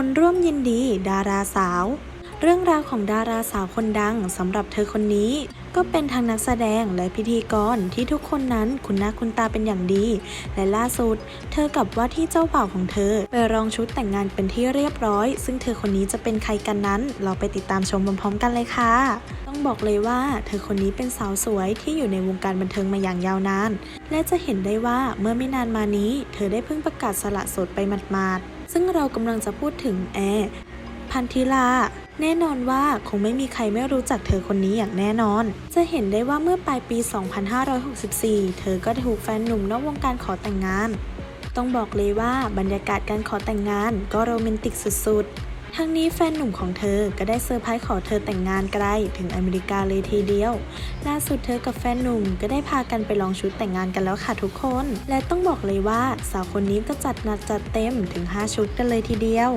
คนร่วมยินดี ดาราสาว เรื่องราวของดาราสาวคนดังสำหรับเธอคนนี้ ก็เป็นทั้งนักแสดงและพิธีกรที่ทุกคนนั้นคุ้นหน้าคุ้นตาเป็นอย่างดี และล่าสุด เธอกับว่าที่เจ้าบ่าวของเธอ ไปรองชุดแต่งงานเป็นที่เรียบร้อย ซึ่งเธอคนนี้จะเป็นใครกันนั้น เราไปติดตามชมพร้อมๆกันเลยค่ะต้องบอกเลยว่าเธอคนนี้เป็นสาวสวยที่อยู่ในวงการบันเทิงมาอย่างยาวนาน และจะเห็นได้ว่าเมื่อไม่นานมานี้ เธอได้เพิ่งประกาศสละโสดไปหมาดๆ ซึ่งเรากำลังจะพูดถึงแอร์พันธิลาแน่นอนว่าคงไม่มีใครไม่รู้จักเธอคนนี้อย่างแน่นอน จะเห็นได้ว่าเมื่อปลายปี 2564 เธอก็ถูกแฟนหนุ่มนอกวงการขอแต่งงาน ต้องบอกเลยว่าบรรยากาศการขอแต่งงานก็โรแมนติกสุดๆ ทั้งนี้แฟนหนุ่มของเธอก็ได้เซอร์ไพรส์ขอเธอแต่งงานไกลถึงอเมริกาเลยทีเดียว ล่าสุดเธอกับแฟนหนุ่มก็ได้พากันไปลองชุดแต่งงานกันแล้วค่ะทุกคน และต้องบอกเลยว่าสาวคนนี้ก็จัดหนักจัดเต็มถึง 5 ชุดกันเลยทีเดียว